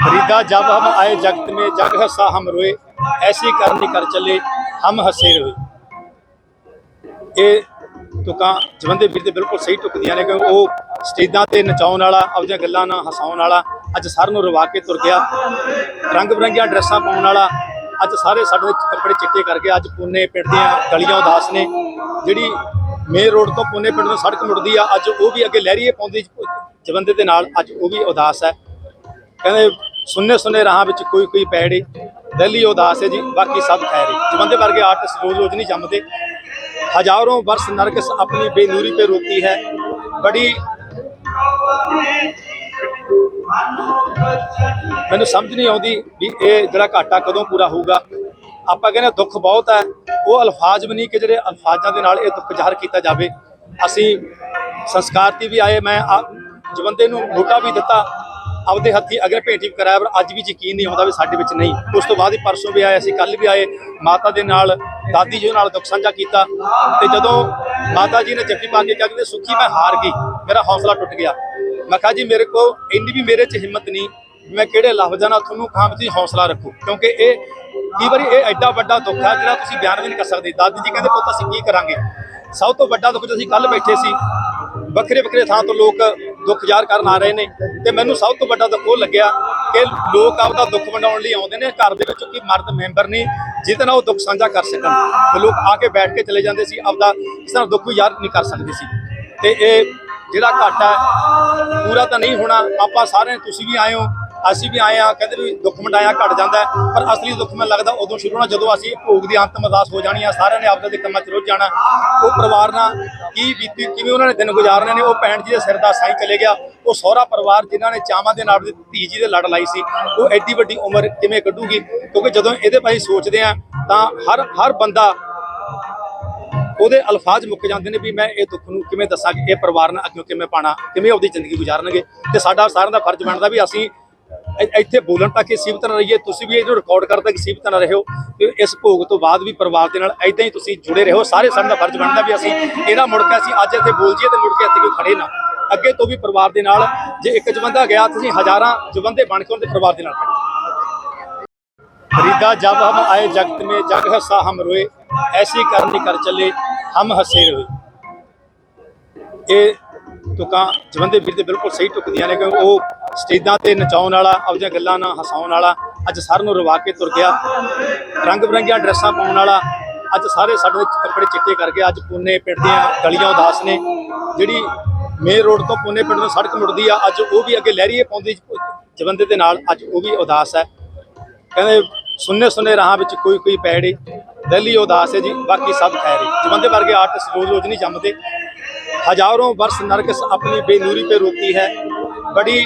फरीदा जब हम आए जगत में जग हंसा हम रोए ऐसी करनी कर चले हम हंसे रोए ਇਹ ਤੁਕਾਂ ਜਵੰਦੇ ਵੀਰ ਦੇ ਬਿਲਕੁਲ ਸਹੀ ਟੁਕਦੀਆਂ ਨੇ ਕਿ ਉਹ ਸਟੇਜਾਂ ਤੇ ਨਚਾਉਣ ਵਾਲਾ ਆਪਣੀਆਂ ਗੱਲਾਂ ਨਾਲ ਹਸਾਉਣ ਵਾਲਾ ਅੱਜ ਸਾਰਿਆਂ ਨੂੰ ਰਵਾ ਕੇ ਤੁਰ ਗਿਆ ਰੰਗ ਬਰੰਗੀਆਂ ਡਰੈਸਾਂ ਪਾਉਣ ਵਾਲਾ ਅੱਜ ਸਾਰੇ ਸਾਡੇ ਕੱਪੜੇ ਚਿੱਟੇ ਕਰਕੇ ਅੱਜ ਪੁੰਨੇ ਪਿੰਡ ਦੀਆਂ ਗਲੀਆਂ ਉਦਾਸ ਨੇ ਜਿਹੜੀ ਮੇਨ ਰੋਡ ਤੋਂ ਪੁੰਨੇ ਪਿੰਡ ਨੂੰ ਸੜਕ ਮੁੜਦੀ ਆ ਅੱਜ ਉਹ ਵੀ ਅੱਗੇ ਲਹਿਰੀਏ ਪਾਉਂਦੀ ਜਵੰਦੇ ਦੇ ਨਾਲ ਅੱਜ ਉਹ ਵੀ ਉਦਾਸ ਹੈ ਕਹਿੰਦੇ ਸੁਨੇ ਸੁਨੇ ਰਾਹਾਂ ਵਿੱਚ ਕੋਈ ਕੋਈ ਪੈੜੇ ਦਿੱਲੀ ਉਦਾਸ ਹੈ ਜੀ, ਬਾਕੀ ਸਭ ਖੈਰ ਹੈ। ਜਵੰਦੇ ਵਰਗੇ ਆਰਟਿਸਟ ਰੋਜ਼ ਰੋਜ਼ ਨਹੀਂ ਜੰਮਦੇ। ਹਜ਼ਾਰੋਂ ਵਰਸ ਨਰਕਸ ਆਪਣੀ ਬੇਨੂਰੀ ਤੇ ਰੋਤੀ ਹੈ। ਬੜੀ ਮੈਨੂੰ ਸਮਝ ਨਹੀਂ ਆਉਂਦੀ ਵੀ ਇਹ ਜਿਹੜਾ ਘਾਟਾ ਕਦੋਂ ਪੂਰਾ ਹੋਊਗਾ। ਆਪਾਂ ਕਹਿੰਦੇ ਦੁੱਖ ਬਹੁਤ ਹੈ। ਉਹ ਅਲਫਾਜ਼ ਵੀ ਨਹੀਂ ਕਿ ਜਿਹੜੇ ਅਲਫਾਜ਼ਾਂ ਦੇ ਨਾਲ ਇਹ ਦੁੱਖ ਜ਼ਾਹਰ ਕੀਤਾ ਜਾਵੇ। ਅਸੀਂ ਸੰਸਕਾਰ ਤੇ ਵੀ ਆਏ, ਮੈਂ ਜਵੰਦੇ ਨੂੰ ਮੋਟਾ ਵੀ ਦਿੱਤਾ। ਆਪਦੇ ਹੱਥੀ ਅਗਰ ਭੇਟ ਕਰਾਇਆ ਪਰ ਅੱਜ ਵੀ ਯਕੀਨ ਨਹੀਂ ਆਉਂਦਾ ਵੀ ਸਾਡੇ ਵਿੱਚ ਨਹੀਂ। ਉਸ ਤੋਂ ਬਾਅਦ ਹੀ ਪਰਸੋਂ ਵੀ ਆਏ, ਅਸੀਂ ਕੱਲ ਵੀ ਆਏ, ਮਾਤਾ ਦੇ ਨਾਲ, ਦਾਦੀ ਜੀ ਨਾਲ ਦੁੱਖ ਸਾਂਝਾ ਕੀਤਾ ਤੇ ਜਦੋਂ ਮਾਤਾ ਜੀ ਨੇ ਜੱਫੀ ਪਾ ਕੇ ਕਿਹਾ ਕਿ ਸੁੱਖੀ ਮੈਂ ਹਾਰ ਗਈ, ਮੇਰਾ ਹੌਸਲਾ ਟੁੱਟ ਗਿਆ। ਮੈਂ ਕਿਹਾ ਜੀ ਮੇਰੇ ਕੋ ਇੰਨੀ ਵੀ ਮੇਰੇ 'ਚ ਹਿੰਮਤ ਨਹੀਂ ਮੈਂ ਕਿਹੜੇ ਲਫ਼ਜ਼ਾਂ ਨਾਲ ਤੁਹਾਨੂੰ ਕਹਾਂ ਵੀ ਹੌਸਲਾ ਰੱਖੋ, ਕਿਉਂਕਿ ਇਹ ਕਈ ਵਾਰੀ ਇਹ ਐਡਾ ਵੱਡਾ ਦੁੱਖ ਹੈ ਜਿਹੜਾ ਤੁਸੀਂ ਬਿਆਨ ਵੀ ਨਹੀਂ ਕਰ ਸਕਦੇ। ਦਾਦੀ ਜੀ ਕਹਿੰਦੇ ਪੁੱਤ ਅਸੀਂ ਕੀ ਕਰਾਂਗੇ? ਸਭ ਤੋਂ ਵੱਡਾ ਦੁੱਖ ਜਦੋਂ ਅਸੀਂ ਕੱਲ ਬੈਠੇ ਸੀ ਵੱਖਰੇ ਵੱਖਰੇ ਥਾਂ ਤੋਂ ਲੋਕ ਦੁੱਖ ਜ਼ਾਹਰ ਕਰਨ ਆ ਰਹੇ ਨੇ ਤੇ ਮੈਨੂੰ ਸਭ ਤੋਂ ਵੱਡਾ ਦੁੱਖ ਉਹ ਲੱਗਿਆ ਕਿ ਲੋਕ ਆਪਦਾ ਦੁੱਖ ਵੰਡਾਉਣ ਲਈ ਆਉਂਦੇ ਨੇ, ਘਰ ਦੇ ਵਿੱਚ ਕੋਈ ਮਰਦ ਮੈਂਬਰ ਨਹੀਂ, ਜਿਹਦੇ ਨਾਲ ਉਹ ਦੁੱਖ ਸਾਂਝਾ ਕਰ ਸਕਣ। ਤੇ ਲੋਕ ਆ ਕੇ ਬੈਠ ਕੇ ਚਲੇ ਜਾਂਦੇ ਸੀ, ਆਪਦਾ ਇਸ ਤਰ੍ਹਾਂ ਦੁੱਖ ਜ਼ਾਹਰ ਨਹੀਂ ਕਰ ਸਕਦੇ ਸੀ। ਤੇ ਇਹ ਜਿਹੜਾ ਘਾਟਾ ਪੂਰਾ ਤਾਂ ਨਹੀਂ ਹੋਣਾ, ਆਪਾਂ ਸਾਰੇ ਤੁਸੀਂ ਵੀ ਆਏ ਹੋ ਅਸੀਂ ਵੀ ਆਏ ਆ ਕਹਿੰਦੇ ਵੀ ਦੁੱਖ ਵੰਡਾਇਆ ਘਟ ਜਾਂਦਾ ਪਰ ਅਸਲੀ ਦੁੱਖ ਮੈਨੂੰ ਲੱਗਦਾ ਉਦੋਂ ਸ਼ੁਰੂ ਹੋਣਾ, ਜਦੋਂ ਅਸੀਂ ਭੋਗ ਦੀ ਅੰਤਮ ਅਰਦਾਸ ਹੋ ਜਾਣੀ ਆ, ਸਾਰਿਆਂ ਨੇ ਆਪਦੇ ਦੇ ਕੰਮਾਂ 'ਚ ਰੁੱਝ ਜਾਣਾ। ਉਹ ਪਰਿਵਾਰ ਨਾਲ ਕੀ ਬੀਤੀ, ਕਿਵੇਂ ਉਹਨਾਂ ਨੇ ਦਿਨ ਗੁਜ਼ਾਰਨੇ ਨੇ, ਉਹ ਭੈਣ ਜੀ ਦੇ ਸਿਰ ਦਾ ਸਾਈ ਚਲੇ ਗਿਆ। ਉਹ ਸਹੁਰਾ ਪਰਿਵਾਰ ਜਿਨ੍ਹਾਂ ਨੇ ਚਾਵਾਂ ਦੇ ਨਾਲ ਆਪਣੀ ਧੀ ਜੀ ਦੇ ਲੜ ਲਾਈ ਸੀ, ਉਹ ਐਡੀ ਵੱਡੀ ਉਮਰ ਕਿਵੇਂ ਕੱਢੂਗੀ? ਕਿਉਂਕਿ ਜਦੋਂ ਇਹਦੇ ਬਾਰੇ ਸੋਚਦੇ ਆ, ਤਾਂ ਹਰ ਹਰ ਬੰਦਾ ਉਹਦੇ ਅਲਫਾਜ਼ ਮੁੱਕ ਜਾਂਦੇ ਨੇ ਵੀ ਮੈਂ ਇਹ ਦੁੱਖ ਨੂੰ ਕਿਵੇਂ ਦੱਸਾਂ ਕਿ ਇਹ ਪਰਿਵਾਰ ਨਾਲ ਅੱਗੇ ਕਿਵੇਂ ਪਾਣਾ, ਕਿਵੇਂ ਆਪਦੀ ਜ਼ਿੰਦਗੀ ਗੁਜ਼ਾਰਨਗੇ। ਤੇ ਸਾਡਾ ਸਾਰਿਆਂ ਦਾ ਫਰਜ਼ ਬਣਦਾ ਵੀ ਅਸੀਂ ਇੱਥੇ ਬੋਲਣ ਤੱਕ ਹੀ ਸੀਮਤ ਨਾ ਰਹੀਏ। ਤੁਸੀਂ ਵੀ ਇਹਨੂੰ ਰਿਕਾਰਡ ਕਰਨ ਤੱਕ ਸੀਮਤ ਨਾ ਰਹੋ, ਤੇ ਇਸ ਭੋਗ ਤੋਂ ਬਾਅਦ ਵੀ ਪਰਿਵਾਰ ਦੇ ਨਾਲ ਐਦਾਂ ਹੀ ਤੁਸੀਂ ਜੁੜੇ ਰਹੋ। ਸਾਰੇ ਸਾਡਾ ਦਾ ਫਰਜ਼ ਬਣਦਾ ਵੀ ਅਸੀਂ ਇਹਦਾ ਮੁੜ ਕੇ ਅਸੀਂ ਅੱਜ ਇੱਥੇ ਬੋਲ ਜੀਏ ਤੇ ਮੁੜ ਕੇ ਇੱਥੇ ਕੋਈ ਖੜੇ ਨਾ। ਅੱਗੇ ਤੋਂ ਵੀ ਪਰਿਵਾਰ ਦੇ ਨਾਲ ਜੇ ਇੱਕ ਜਵੰਦਾ ਗਿਆ, ਤੁਸੀਂ ਹਜ਼ਾਰਾਂ ਜਵੰਦੇ ਬਣ ਕੇ ਉਹਦੇ ਪਰਿਵਾਰ ਦੇ ਨਾਲ ਖੜੇ। ਫਰੀਦਾ ਜਬ ਹਮ ਆਏ ਜਗਤ ਮੇ, ਜਗ ਹਸਾ ਹਮ ਰੋਏ, ਐਸੀ ਕਰਨੀ ਕਰ ਚੱਲੇ, ਹਮ ਹਸੇ ਰੋਏ। ਇਹ ਤੁਕਾਂ ਜਵੰਦੇ ਵੀਰ ਦੇ ਬਿਲਕੁਲ ਸਹੀ ਟੁਕਦੀਆਂ ਨੇ ਕਿਉਂਕਿ ਉਹ ਸਟੇਜਾਂ ਤੇ ਨਚਾਉਣ ਵਾਲਾ ਆਪਣੀਆਂ ਗੱਲਾਂ ਨਾਲ ਹਸਾਉਣ ਵਾਲਾ, ਅੱਜ ਸਾਰਿਆਂ ਨੂੰ ਰਵਾ ਕੇ ਤੁਰ ਗਿਆ। ਰੰਗ ਬਰੰਗੀਆਂ ਡਰੈਸਾਂ ਪਾਉਣ ਵਾਲਾ, ਅੱਜ ਸਾਰੇ ਸਾਡੇ ਕੱਪੜੇ ਚਿੱਟੇ ਕਰਕੇ ਅੱਜ ਪੁੰਨੇ ਪਿੰਡ ਦੀਆਂ ਗਲੀਆਂ ਉਦਾਸ ਨੇ। ਜਿਹੜੀ ਮੇਨ ਰੋਡ ਤੋਂ ਪੁੰਨੇ ਪਿੰਡ ਨੂੰ ਸੜਕ ਮੁੜਦੀ ਆ, ਅੱਜ ਉਹ ਵੀ ਅੱਗੇ ਲਹਿਰੀਏ ਪਾਉਂਦੀ ਜਵੰਦੇ ਦੇ ਨਾਲ, ਅੱਜ ਉਹ ਵੀ ਉਦਾਸ ਹੈ। ਕਹਿੰਦੇ ਸੁੰਨੇ ਸੁੰਨੇ ਰਾਹਾਂ ਵਿੱਚ ਕੋਈ ਕੋਈ ਪੈੜੀ ਦਿੱਲੀ ਉਦਾਸ ਹੈ ਜੀ, ਬਾਕੀ ਸਭ ਖੈਰ ਹੈ। ਜਵੰਦੇ ਵਰਗੇ ਆਰਟਿਸਟ ਰੋਜ਼ ਰੋਜ਼ ਨਹੀਂ ਜੰਮਦੇ। हजारों वर्ष नरक अपनी बेनूरी पे रोती है बड़ी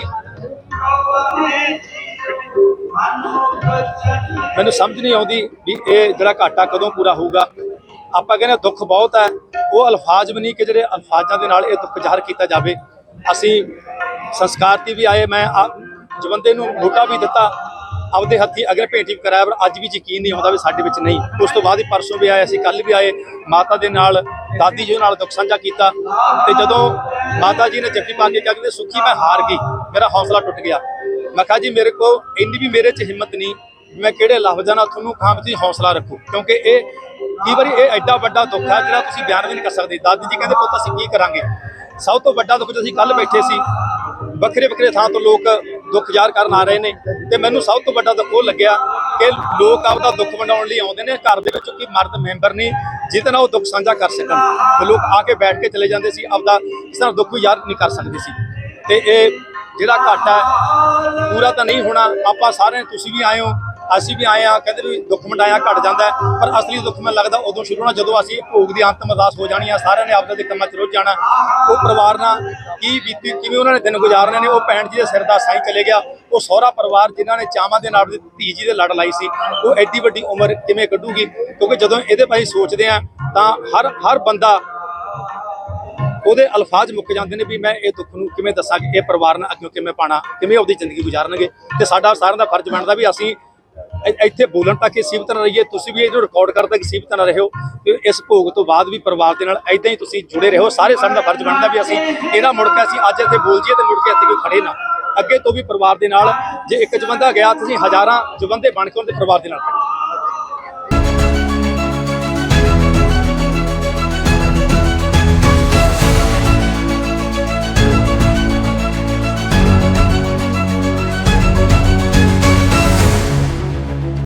ਮੈਨੂੰ ਸਮਝ ਨਹੀਂ ਆਉਂਦੀ ਵੀ ਇਹ ਜਿਹੜਾ ਘਾਟਾ ਕਦੋਂ ਪੂਰਾ ਹੋਊਗਾ ਆਪਾਂ ਕਹਿੰਦੇ ਹਾਂ ਦੁੱਖ ਬਹੁਤ ਹੈ ਉਹ ਅਲਫਾਜ਼ ਵੀ ਨਹੀਂ ਕਿ ਜਿਹੜੇ ਅਲਫਾਜ਼ਾਂ ਦੇ ਨਾਲ ਇਹ ਦੁੱਖ ਜ਼ਾਹਰ ਕੀਤਾ ਜਾਵੇ ਅਸੀਂ ਸੰਸਕਾਰ ਤੇ ਵੀ ਆਏ ਮੈਂ ਆ- ਜਵੰਦੇ ਨੂੰ ਨੋਟਾ ਵੀ ਦਿੱਤਾ ਆਪਦੇ ਹੱਥੀ ਅਗਰ ਭੇਟ ਕਰਾਇਆ, ਪਰ ਅੱਜ ਵੀ ਯਕੀਨ ਨਹੀਂ ਆਉਂਦਾ ਵੀ ਸਾਡੇ ਵਿੱਚ ਨਹੀਂ। ਉਸ ਤੋਂ ਬਾਅਦ ਹੀ ਪਰਸੋਂ ਵੀ ਆਏ, ਅਸੀਂ ਕੱਲ ਵੀ ਆਏ, ਮਾਤਾ ਦੇ ਨਾਲ, ਦਾਦੀ ਜੀ ਨਾਲ ਦੁੱਖ ਸਾਂਝਾ ਕੀਤਾ। ਤੇ ਜਦੋਂ ਮਾਤਾ ਜੀ ਨੇ ਜੱਫੀ ਪਾ ਕੇ ਕਿਹਾ ਕਿ ਸੁੱਖੀ ਮੈਂ ਹਾਰ ਗਈ, ਮੇਰਾ ਹੌਸਲਾ ਟੁੱਟ ਗਿਆ। ਮੈਂ ਕਿਹਾ ਜੀ, ਮੇਰੇ ਕੋ ਇੰਨੀ ਵੀ ਮੇਰੇ 'ਚ ਹਿੰਮਤ ਨਹੀਂ ਮੈਂ ਕਿਹੜੇ ਲਫ਼ਜ਼ਾਂ ਨਾਲ ਤੁਹਾਨੂੰ ਕਹਾਂ ਵੀ ਤੁਸੀਂ ਹੌਸਲਾ ਰੱਖੋ। ਕਿਉਂਕਿ ਇਹ, ਕਈ ਵਾਰੀ ਇਹ ਐਡਾ ਵੱਡਾ ਦੁੱਖ ਹੈ ਜਿਹੜਾ ਤੁਸੀਂ ਬਿਆਨ ਵੀ ਨਹੀਂ ਕਰ ਸਕਦੇ। ਦਾਦੀ ਜੀ ਕਹਿੰਦੇ, ਪੁੱਤ, ਅਸੀਂ ਕੀ ਕਰਾਂਗੇ? ਸਭ ਤੋਂ ਵੱਡਾ ਦੁੱਖ ਜਦੋਂ ਅਸੀਂ ਕੱਲ ਬੈਠੇ ਸੀ ਵੱਖਰੇ ਵੱਖਰੇ ਥਾਂ ਤੋਂ ਲੋਕ ਦੁੱਖ ਜ਼ਾਹਰ ਕਰਨ ਆ ਰਹੇ ਨੇ ਤੇ ਮੈਨੂੰ ਸਭ ਤੋਂ ਵੱਡਾ ਦੁੱਖ ਉਹ ਲੱਗਿਆ ਕਿ ਲੋਕ ਆਪਦਾ ਦੁੱਖ ਵੰਡਾਉਣ ਲਈ ਆਉਂਦੇ ਨੇ, ਘਰ ਦੇ ਵਿੱਚ ਕੋਈ ਮਰਦ ਮੈਂਬਰ ਨਹੀਂ, ਜਿਹਦੇ ਨਾਲ ਉਹ ਦੁੱਖ ਸਾਂਝਾ ਕਰ ਸਕਣ। ਤੇ ਲੋਕ ਆ ਕੇ ਬੈਠ ਕੇ ਚਲੇ ਜਾਂਦੇ ਸੀ, ਆਪਦਾ ਇਸ ਤਰ੍ਹਾਂ ਦੁੱਖ ਜ਼ਾਹਰ ਨਹੀਂ ਕਰ ਸਕਦੇ ਸੀ। ਤੇ ਇਹ ਜਿਹੜਾ ਘਾਟਾ ਪੂਰਾ ਤਾਂ ਨਹੀਂ ਹੋਣਾ, ਆਪਾਂ ਸਾਰੇ ਤੁਸੀਂ ਵੀ ਆਏ ਹੋ ਅਸੀਂ ਵੀ ਆਏ ਆ ਕਹਿੰਦੇ ਵੀ ਦੁੱਖ ਵੰਡਾਇਆ ਘਟ ਜਾਂਦਾ ਪਰ ਅਸਲੀ ਦੁੱਖ ਮੈਨੂੰ ਲੱਗਦਾ ਉਦੋਂ ਸ਼ੁਰੂ ਹੋਣਾ, ਜਦੋਂ ਅਸੀਂ ਭੋਗ ਦੀ ਅੰਤਮ ਅਰਦਾਸ ਹੋ ਜਾਣੀ ਆ, ਸਾਰਿਆਂ ਨੇ ਆਪਦੇ ਦੇ ਕੰਮਾਂ 'ਚ ਰੁੱਝ ਜਾਣਾ। ਉਹ ਪਰਿਵਾਰ ਨਾਲ ਕੀ ਬੀਤੀ, ਕਿਵੇਂ ਉਹਨਾਂ ਨੇ ਦਿਨ ਗੁਜ਼ਾਰਨੇ ਨੇ, ਉਹ ਭੈਣ ਜੀ ਦੇ ਸਿਰ ਦਾ ਸਾਈ ਚਲੇ ਗਿਆ। ਉਹ ਸਹੁਰਾ ਪਰਿਵਾਰ ਜਿਨ੍ਹਾਂ ਨੇ ਚਾਵਾਂ ਦੇ ਨਾਲ ਆਪਣੀ ਧੀ ਜੀ ਦੇ ਲੜ ਲਾਈ ਸੀ, ਉਹ ਐਡੀ ਵੱਡੀ ਉਮਰ ਕਿਵੇਂ ਕੱਢੂਗੀ? ਕਿਉਂਕਿ ਜਦੋਂ ਇਹਦੇ ਬਾਰੇ ਸੋਚਦੇ ਆ, ਤਾਂ ਹਰ ਹਰ ਬੰਦਾ ਉਹਦੇ ਅਲਫਾਜ਼ ਮੁੱਕ ਜਾਂਦੇ ਨੇ ਵੀ ਮੈਂ ਇਹ ਦੁੱਖ ਨੂੰ ਕਿਵੇਂ ਦੱਸਾਂ ਕਿ ਇਹ ਪਰਿਵਾਰ ਨਾਲ ਅੱਗੇ ਕਿਵੇਂ ਪਾਣਾ, ਕਿਵੇਂ ਆਪਦੀ ਜ਼ਿੰਦਗੀ ਗੁਜ਼ਾਰਨਗੇ। ਤੇ ਸਾਡਾ ਸਾਰਿਆਂ ਦਾ ਫਰਜ਼ ਬਣਦਾ ਵੀ ਅਸੀਂ ਇੱਥੇ ਬੋਲਣ ਤੱਕ ਹੀ ਸੀਮਤ ਨਾ ਰਹੀਏ। ਤੁਸੀਂ ਵੀ ਇਹਨੂੰ ਰਿਕਾਰਡ ਕਰਨ ਤੱਕ ਸੀਮਤ ਨਾ ਰਹੋ ਤੇ ਇਸ ਭੋਗ ਤੋਂ ਬਾਅਦ ਵੀ ਪਰਿਵਾਰ ਦੇ ਨਾਲ ਐਦਾਂ ਹੀ ਤੁਸੀਂ ਜੁੜੇ ਰਹੋ। ਸਾਰੇ ਸਾਡਾ ਦਾ ਫਰਜ਼ ਬਣਦਾ ਵੀ ਅਸੀਂ ਇਹਦਾ ਮੁੜ ਕੇ ਅਸੀਂ ਅੱਜ ਇੱਥੇ ਬੋਲ ਜੀਏ ਤੇ ਮੁੜ ਕੇ ਇੱਥੇ ਕੋਈ ਖੜੇ ਨਾ। ਅੱਗੇ ਤੋਂ ਵੀ ਪਰਿਵਾਰ ਦੇ ਨਾਲ ਜੇ ਇੱਕ ਜਵੰਦਾ ਗਿਆ, ਤੁਸੀਂ ਹਜ਼ਾਰਾਂ ਜਵੰਦੇ ਬਣ ਕੇ ਉਹਦੇ ਪਰਿਵਾਰ ਦੇ ਨਾਲ ਖੜੇ।